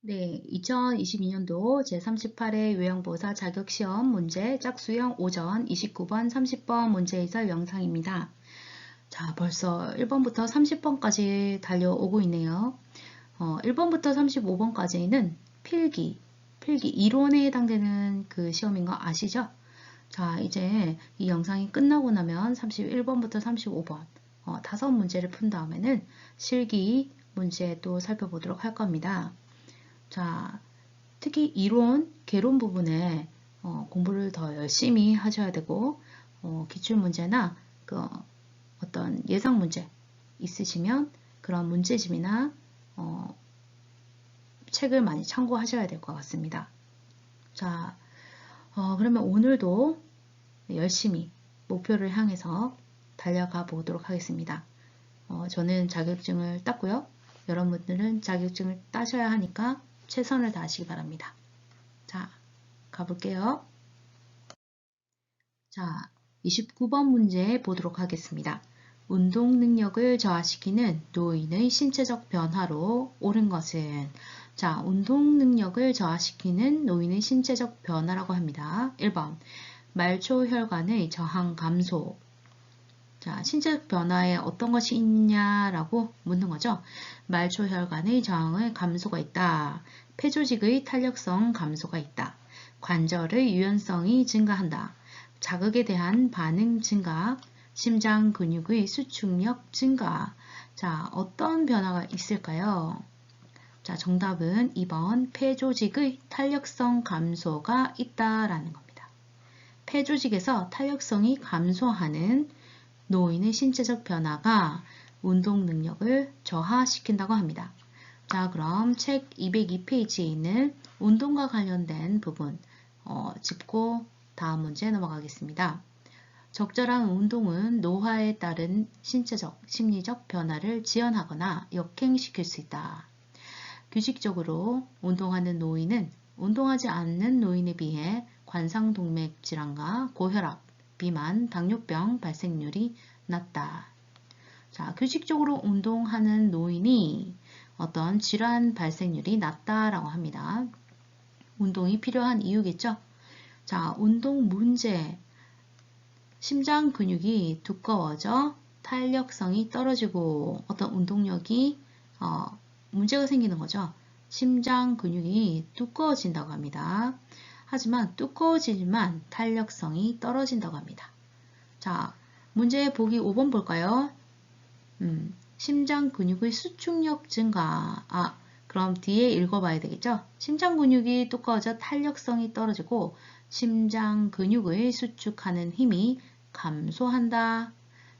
네, 2022년도 제38회 요양보사 자격시험 문제 짝수형 오전 29번, 30번 문제 해설 영상입니다. 자, 벌써 1번부터 30번까지 달려오고 있네요. 어, 1번부터 35번까지는 필기, 필기 이론에 해당되는 그 시험인 거 아시죠? 자, 이제 이 영상이 끝나고 나면 31번부터 35번 어, 다섯 문제를 푼 다음에는 실기 문제 또 살펴보도록 할 겁니다. 자, 특히 이론, 개론 부분에 어, 공부를 더 열심히 하셔야 되고 어, 기출문제나 그 어떤 예상 문제 있으시면 그런 문제집이나 어, 책을 많이 참고하셔야 될 것 같습니다. 자, 어, 그러면 오늘도 열심히 목표를 향해서 달려가 보도록 하겠습니다. 어, 저는 자격증을 땄고요. 여러분들은 자격증을 따셔야 하니까 최선을 다하시기 바랍니다. 자, 가볼게요. 자, 29번 문제 보도록 하겠습니다. 운동 능력을 저하시키는 노인의 신체적 변화로 옳은 것은 자, 운동 능력을 저하시키는 노인의 신체적 변화라고 합니다. 1번 말초 혈관의 저항 감소 자, 신체적 변화에 어떤 것이 있냐라고 묻는 거죠. 말초 혈관의 저항의 감소가 있다. 폐조직의 탄력성 감소가 있다. 관절의 유연성이 증가한다. 자극에 대한 반응 증가, 심장 근육의 수축력 증가. 자, 어떤 변화가 있을까요? 자, 정답은 2번 폐조직의 탄력성 감소가 있다라는 겁니다. 폐조직에서 탄력성이 감소하는 노인의 신체적 변화가 운동 능력을 저하시킨다고 합니다. 자, 그럼 책 202페이지에 있는 운동과 관련된 부분 어, 짚고 다음 문제 넘어가겠습니다. 적절한 운동은 노화에 따른 신체적, 심리적 변화를 지연하거나 역행시킬 수 있다. 규칙적으로 운동하는 노인은 운동하지 않는 노인에 비해 관상동맥 질환과 고혈압, 비만, 당뇨병 발생률이 낮다. 자, 규칙적으로 운동하는 노인이 어떤 질환 발생률이 낮다라고 합니다. 운동이 필요한 이유겠죠? 자, 운동 문제. 심장 근육이 두꺼워져 탄력성이 떨어지고 어떤 운동력이 어, 문제가 생기는 거죠. 심장 근육이 두꺼워진다고 합니다. 하지만 두꺼워지지만 탄력성이 떨어진다고 합니다. 자, 문제 보기 5번 볼까요? 음, 심장 근육의 수축력 증가. 아, 그럼 뒤에 읽어봐야 되겠죠? 심장 근육이 두꺼워져 탄력성이 떨어지고 심장 근육의 수축하는 힘이 감소한다.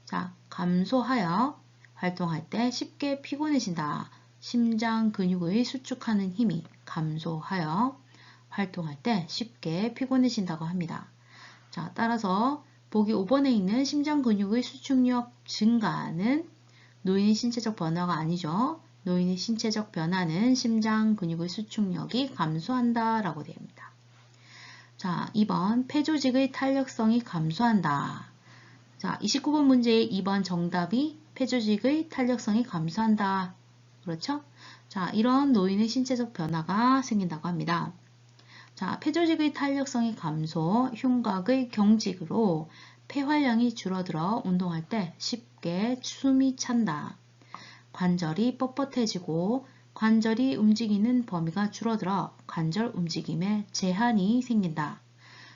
자, 감소하여 활동할 때 쉽게 피곤해진다. 심장 근육의 수축하는 힘이 감소하여 활동할 때 쉽게 피곤해진다고 합니다. 자, 따라서 보기 5번에 있는 심장 근육의 수축력 증가는 노인의 신체적 변화가 아니죠. 노인의 신체적 변화는 심장 근육의 수축력이 감소한다 라고 됩니다. 자, 2번 폐조직의 탄력성이 감소한다. 자, 29번 문제의 2번 정답이 폐조직의 탄력성이 감소한다. 그렇죠? 자, 이런 노인의 신체적 변화가 생긴다고 합니다. 자, 폐조직의 탄력성이 감소, 흉곽의 경직으로 폐활량이 줄어들어 운동할 때 쉽게 숨이 찬다. 관절이 뻣뻣해지고 관절이 움직이는 범위가 줄어들어 관절 움직임에 제한이 생긴다.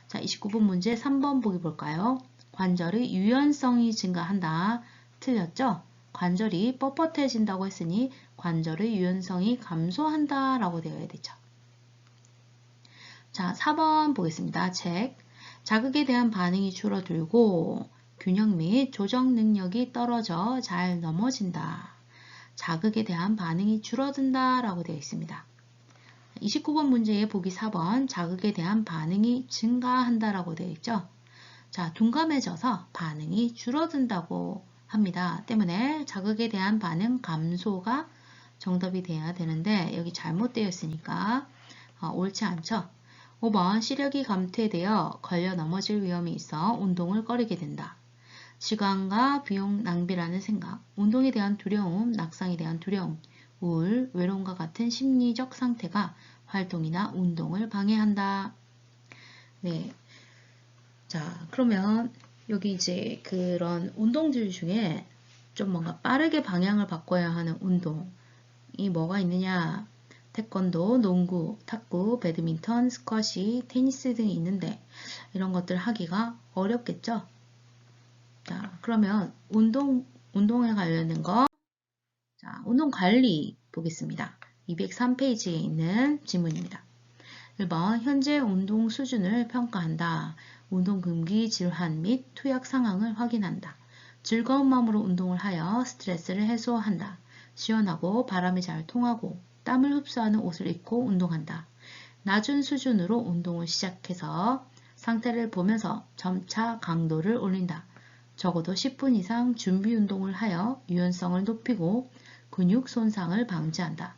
자, 29번 문제 3번 보기 볼까요? 관절의 유연성이 증가한다. 틀렸죠? 관절이 뻣뻣해진다고 했으니 관절의 유연성이 감소한다 라고 되어야 되죠. 자, 4번 보겠습니다. 책. 자극에 대한 반응이 줄어들고 균형 및 조정 능력이 떨어져 잘 넘어진다. 자극에 대한 반응이 줄어든다 라고 되어 있습니다. 29번 문제의 보기 4번 자극에 대한 반응이 증가한다 라고 되어 있죠. 자, 둔감해져서 반응이 줄어든다고 합니다. 때문에 자극에 대한 반응 감소가 정답이 돼야 되는데 여기 잘못되어 있으니까 어, 옳지 않죠. 5번 시력이 감퇴되어 걸려 넘어질 위험이 있어 운동을 꺼리게 된다. 시간과 비용 낭비라는 생각, 운동에 대한 두려움, 낙상에 대한 두려움, 우울, 외로움과 같은 심리적 상태가 활동이나 운동을 방해한다. 네. 자, 그러면 여기 이제 그런 운동들 중에 좀 뭔가 빠르게 방향을 바꿔야 하는 운동이 뭐가 있느냐? 태권도, 농구, 탁구, 배드민턴, 스쿼시, 테니스 등이 있는데 이런 것들 하기가 어렵겠죠? 자, 그러면 운동, 운동에 관련된 거. 자, 운동 관리 보겠습니다. 203페이지에 있는 지문입니다. 1번, 현재 운동 수준을 평가한다. 운동 금기 질환 및 투약 상황을 확인한다. 즐거운 마음으로 운동을 하여 스트레스를 해소한다. 시원하고 바람이 잘 통하고 땀을 흡수하는 옷을 입고 운동한다. 낮은 수준으로 운동을 시작해서 상태를 보면서 점차 강도를 올린다. 적어도 10분 이상 준비 운동을 하여 유연성을 높이고 근육 손상을 방지한다.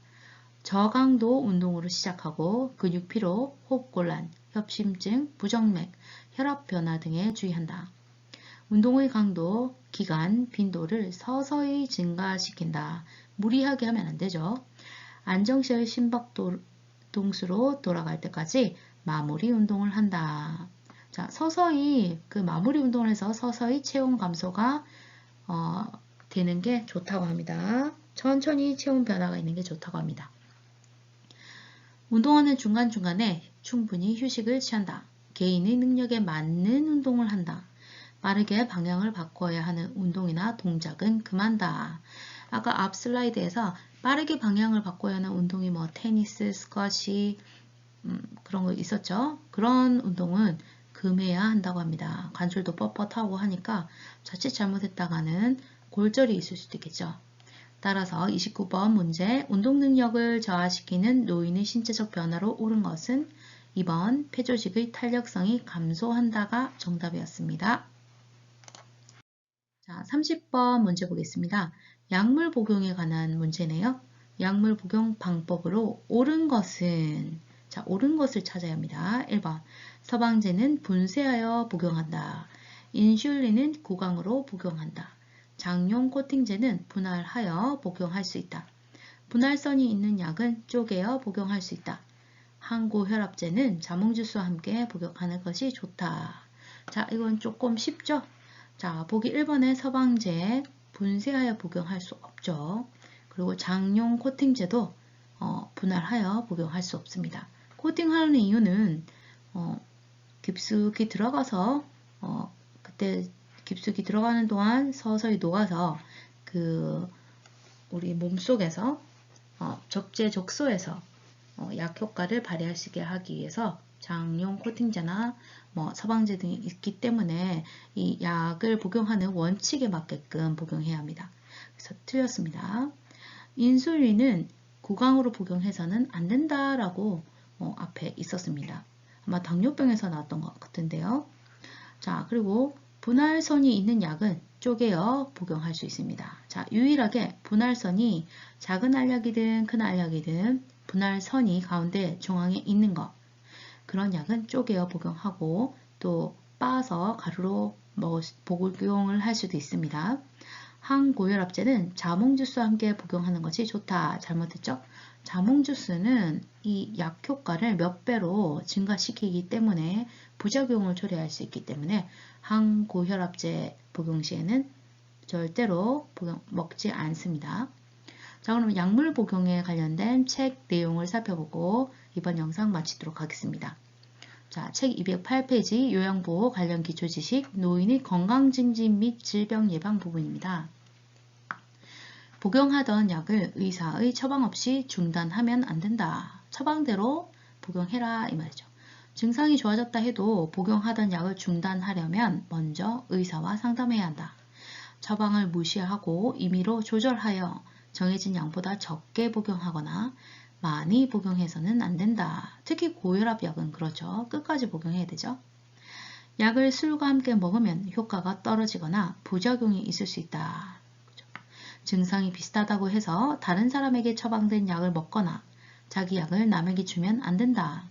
저강도 운동으로 시작하고 근육 피로, 호흡곤란, 협심증, 부정맥, 혈압 변화 등에 주의한다. 운동의 강도, 기간, 빈도를 서서히 증가시킨다. 무리하게 하면 안 되죠. 안정시의 심박동수로 돌아갈 때까지 마무리 운동을 한다. 자, 서서히 그 마무리 운동을 해서 서서히 체온 감소가 어, 되는 게 좋다고 합니다. 천천히 체온 변화가 있는 게 좋다고 합니다. 운동하는 중간중간에 충분히 휴식을 취한다. 개인의 능력에 맞는 운동을 한다. 빠르게 방향을 바꿔야 하는 운동이나 동작은 금한다. 아까 앞 슬라이드에서 빠르게 방향을 바꿔야 하는 운동이 뭐 테니스, 스쿼시 음, 그런 거 있었죠. 그런 운동은 금해야 한다고 합니다. 관절도 뻣뻣하고 하니까 자칫 잘못했다가는 골절이 있을 수도 있겠죠. 따라서 29번 문제 운동 능력을 저하시키는 노인의 신체적 변화로 옳은 것은 2번 폐조직의 탄력성이 감소한다가 정답이었습니다. 자, 30번 문제 보겠습니다. 약물 복용에 관한 문제네요. 약물 복용 방법으로 옳은 것은 자, 옳은 것을 찾아야 합니다. 1번 서방제는 분쇄하여 복용한다. 인슐린은 구강으로 복용한다. 장용 코팅제는 분할하여 복용할 수 있다. 분할선이 있는 약은 쪼개어 복용할 수 있다. 항고혈압제는 자몽주스와 함께 복용하는 것이 좋다. 자, 이건 조금 쉽죠? 자, 보기 1번에 서방제 분쇄하여 복용할 수 없죠. 그리고 장용 코팅제도 어, 분할하여 복용할 수 없습니다. 코팅하는 이유는 어, 깊숙이 들어가서 어, 그때 깊숙이 들어가는 동안 서서히 녹아서 그 우리 몸속에서 어, 적재적소에서 어, 약 효과를 있게 하기 위해서 장용 코팅제나 뭐 서방제 등이 있기 때문에 이 약을 복용하는 원칙에 맞게끔 복용해야 합니다. 그래서 틀렸습니다. 인슐린은 구강으로 복용해서는 안 된다라고 어, 앞에 있었습니다. 아마 당뇨병에서 나왔던 것 같은데요. 자, 그리고 분할선이 있는 약은 쪼개어 복용할 수 있습니다. 자, 유일하게 분할선이 작은 알약이든 큰 알약이든 분할 선이 가운데 중앙에 있는 것 그런 약은 쪼개어 복용하고 또 빻아서 가루로 복용을 할 수도 있습니다. 항고혈압제는 자몽주스와 함께 복용하는 것이 좋다. 잘못했죠? 자몽주스는 이 약 효과를 몇 배로 증가시키기 때문에 부작용을 초래할 수 있기 때문에 항고혈압제 복용 시에는 절대로 복용, 먹지 않습니다. 자 그럼 약물 복용에 관련된 책 내용을 살펴보고 이번 영상 마치도록 하겠습니다. 자, 책 208페이지 요양보호 관련 기초지식 노인의 건강증진 및 질병 예방 부분입니다. 복용하던 약을 의사의 처방 없이 중단하면 안 된다. 처방대로 복용해라 이 말이죠. 증상이 좋아졌다 해도 복용하던 약을 중단하려면 먼저 의사와 상담해야 한다. 처방을 무시하고 임의로 조절하여 정해진 양보다 적게 복용하거나 많이 복용해서는 안 된다. 특히 고혈압 약은 그렇죠. 끝까지 복용해야 되죠. 약을 술과 함께 먹으면 효과가 떨어지거나 부작용이 있을 수 있다. 증상이 비슷하다고 해서 다른 사람에게 처방된 약을 먹거나 자기 약을 남에게 주면 안 된다.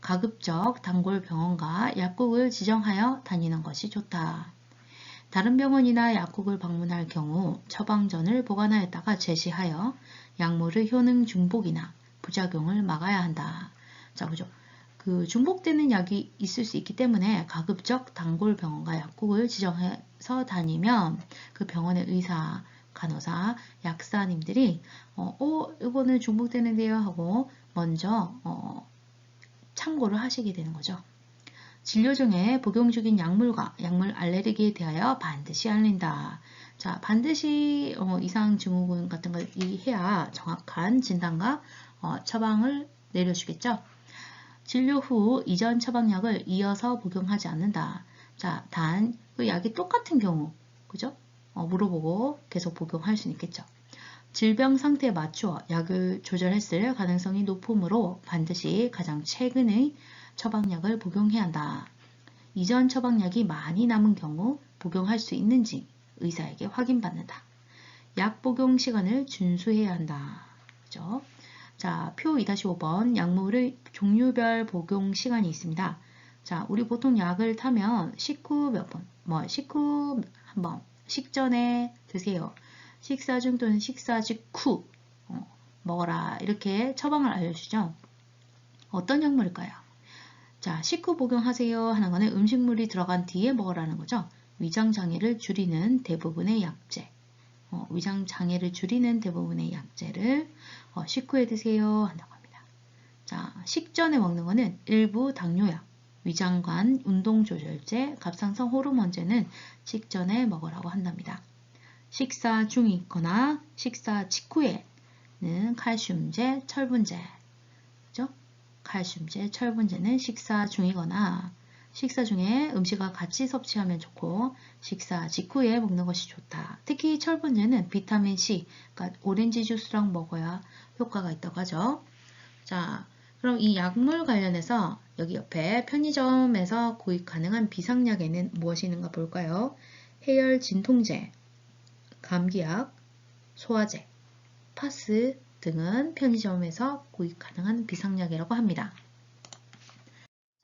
가급적 단골 병원과 약국을 지정하여 다니는 것이 좋다. 다른 병원이나 약국을 방문할 경우 처방전을 보관하였다가 제시하여 약물의 효능 중복이나 부작용을 막아야 한다. 자, 보죠. 그 중복되는 약이 있을 수 있기 때문에 가급적 단골 병원과 약국을 지정해서 다니면 그 병원의 의사, 간호사, 약사님들이 어, 어 이거는 중복되는데요 하고 먼저 어, 참고를 하시게 되는 거죠. 진료 중에 복용 중인 약물과 약물 알레르기에 대하여 반드시 알린다. 자, 반드시 어, 이상 증후군 같은 걸 해야 정확한 진단과 어, 처방을 내려주겠죠. 진료 후 이전 처방약을 이어서 복용하지 않는다. 자, 단 그 약이 똑같은 경우, 그죠? 어, 물어보고 계속 복용할 수 있겠죠. 질병 상태에 맞추어 약을 조절했을 가능성이 높으므로 반드시 가장 최근의 처방약을 복용해야 한다. 이전 처방약이 많이 남은 경우 복용할 수 있는지 의사에게 확인받는다. 약 복용 시간을 준수해야 한다. 그죠? 자, 표 2-5번 약물의 종류별 복용 시간이 있습니다. 자, 우리 보통 약을 타면 식후 몇 번, 뭐 식후 한 번, 식전에 드세요. 식사 중 또는 식사 직후 어, 먹어라 이렇게 처방을 알려주죠. 어떤 약물일까요? 자, 식후 복용하세요 하는 거는 음식물이 들어간 뒤에 먹으라는 거죠. 위장 장애를 줄이는 대부분의 약제. 어, 위장 장애를 줄이는 대부분의 약제를 어, 식후에 드세요 한다고 합니다. 자, 식전에 먹는 거는 일부 당뇨약, 위장관 운동조절제, 갑상선 호르몬제는 식전에 먹으라고 한답니다. 식사 중이 있거나 식사 직후에는 칼슘제, 철분제, 그죠? 칼슘제, 철분제는 식사 중이거나 식사 중에 음식과 같이 섭취하면 좋고 식사 직후에 먹는 것이 좋다. 특히 철분제는 비타민C, 그러니까 오렌지 주스랑 먹어야 효과가 있다고 하죠. 자, 그럼 이 약물 관련해서 여기 옆에 편의점에서 구입 가능한 비상약에는 무엇이 있는가 볼까요? 해열 진통제, 감기약, 소화제, 파스 등은 편의점에서 구입 가능한 비상약이라고 합니다.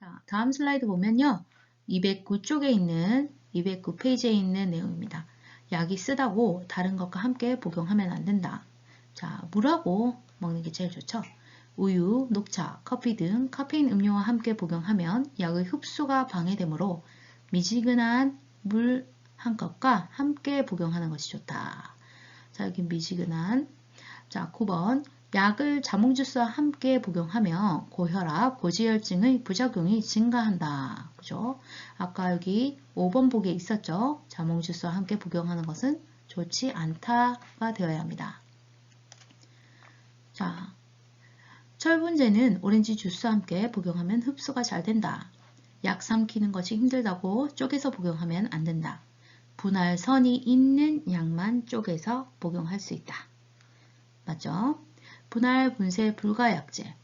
자, 다음 슬라이드 보면요. 209쪽에 있는 209페이지에 있는 내용입니다. 약이 쓰다고 다른 것과 함께 복용하면 안 된다. 자, 물하고 먹는 게 제일 좋죠. 우유, 녹차, 커피 등 카페인 음료와 함께 복용하면 약의 흡수가 방해되므로 미지근한 물 한 컵과 함께 복용하는 것이 좋다. 자, 여기 미지근한 자, 9번 약을 자몽주스와 함께 복용하면 고혈압, 고지혈증의 부작용이 증가한다. 그죠? 아까 여기 5번 보기에 있었죠? 자몽주스와 함께 복용하는 것은 좋지 않다가 되어야 합니다. 자, 철분제는 오렌지 주스와 함께 복용하면 흡수가 잘 된다. 약 삼키는 것이 힘들다고 쪼개서 복용하면 안 된다. 분할선이 있는 약만 쪼개서 복용할 수 있다. 맞죠? 분할 분쇄 불가약제,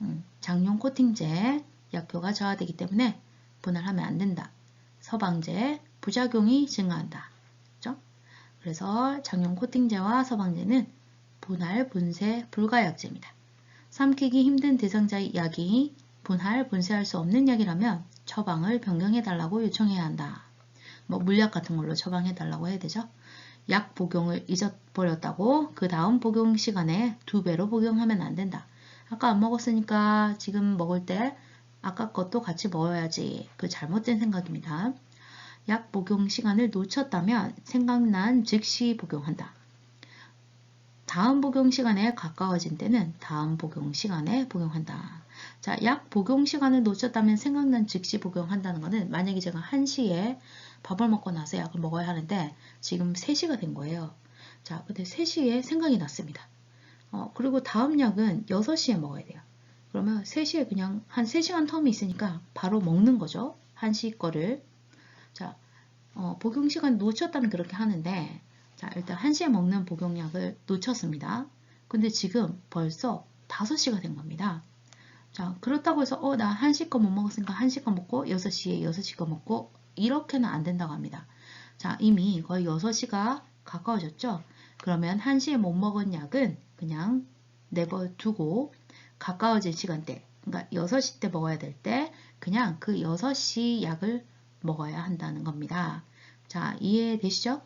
음, 장용 코팅제, 약효가 저하되기 때문에 분할하면 안 된다. 서방제, 부작용이 증가한다. 그죠? 그래서 장용 코팅제와 서방제는 분할 분쇄 불가약제입니다. 삼키기 힘든 대상자의 약이 분할 분쇄할 수 없는 약이라면 처방을 변경해 달라고 요청해야 한다. 뭐 물약 같은 걸로 처방해 달라고 해야 되죠. 약 복용을 잊어버렸다고 그 다음 복용 시간에 두 배로 복용하면 안 된다. 아까 안 먹었으니까 지금 먹을 때 아까 것도 같이 먹어야지. 그 잘못된 생각입니다. 약 복용 시간을 놓쳤다면 생각난 즉시 복용한다. 다음 복용 시간에 가까워진 때는 다음 복용 시간에 복용한다. 자, 약 복용 시간을 놓쳤다면 생각난 즉시 복용한다는 것은 만약에 제가 1시에 밥을 먹고 나서 약을 먹어야 하는데 지금 3시가 된 거예요. 자, 근데 3시에 생각이 났습니다. 어, 그리고 다음 약은 6시에 먹어야 돼요. 그러면 3시에 그냥 한 3시간 텀이 있으니까 바로 먹는 거죠. 1시 거를. 자, 어, 복용 시간 놓쳤다면 그렇게 하는데 자, 일단 1시에 먹는 복용약을 놓쳤습니다. 근데 지금 벌써 5시가 된 겁니다. 자, 그렇다고 해서 어, 나 1시 거 못 먹었으니까 1시 거 먹고 6시에 6시 거 먹고 이렇게는 안 된다고 합니다. 자, 이미 거의 6시가 가까워졌죠? 그러면 1시에 못 먹은 약은 그냥 내버두고 가까워진 시간대, 그러니까 6시 때 먹어야 될 때 그냥 그 6시 약을 먹어야 한다는 겁니다. 자, 이해되시죠?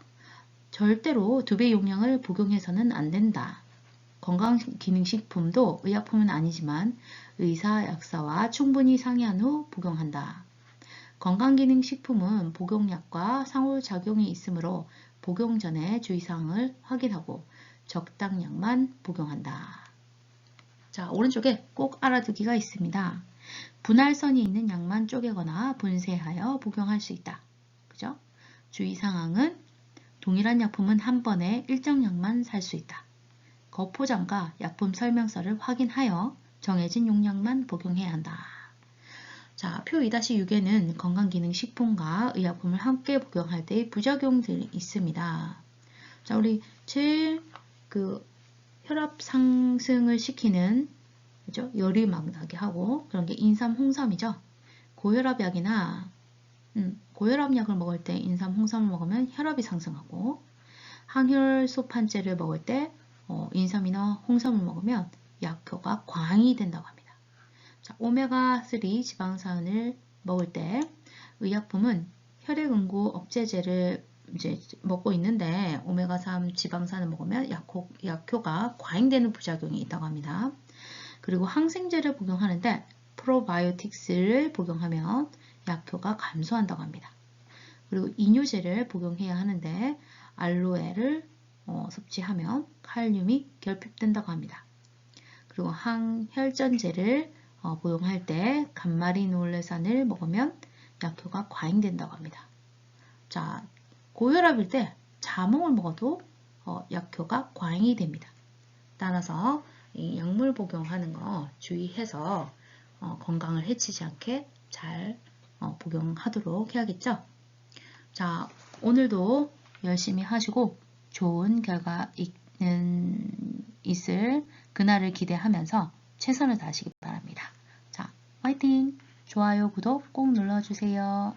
절대로 두 배 용량을 복용해서는 안 된다. 건강기능식품도 의약품은 아니지만 의사 약사와 충분히 상의한 후 복용한다. 건강기능식품은 복용약과 상호작용이 있으므로 복용 전에 주의사항을 확인하고 적당량만 복용한다. 자, 오른쪽에 꼭 알아두기가 있습니다. 분할선이 있는 약만 쪼개거나 분쇄하여 복용할 수 있다. 그죠? 주의사항은 동일한 약품은 한 번에 일정량만 살 수 있다. 거포장과 약품 설명서를 확인하여 정해진 용량만 복용해야 한다. 자, 표 2-6에는 건강기능식품과 의약품을 함께 복용할 때의 부작용들이 있습니다. 자, 우리 제일 그 혈압 상승을 시키는 그죠? 열이 막 나게 하고 그런 게 인삼, 홍삼이죠. 고혈압약이나 음, 고혈압약을 먹을 때 인삼, 홍삼을 먹으면 혈압이 상승하고 항혈소판제를 먹을 때 어, 인삼이나 홍삼을 먹으면 약효가 과잉이 된다고 합니다. 자, 오메가3 지방산을 먹을 때 의약품은 혈액응고 억제제를 이제 먹고 있는데 오메가3 지방산을 먹으면 약효, 약효가 과잉되는 부작용이 있다고 합니다. 그리고 항생제를 복용하는데 프로바이오틱스를 복용하면 약효가 감소한다고 합니다. 그리고 이뇨제를 복용해야 하는데 알로에를 어, 섭취하면 칼륨이 결핍된다고 합니다. 그리고 항혈전제를 어, 복용할 때 감마리놀레산을 먹으면 약효가 과잉된다고 합니다. 자, 고혈압일 때 자몽을 먹어도 어, 약효가 과잉이 됩니다. 따라서 이 약물 복용하는 거 주의해서 어, 건강을 해치지 않게 잘 어, 복용하도록 해야겠죠. 자, 오늘도 열심히 하시고 좋은 결과 있는, 있을 그날을 기대하면서 최선을 다하시기 바랍니다. 자, 화이팅! 좋아요, 구독 꼭 눌러주세요.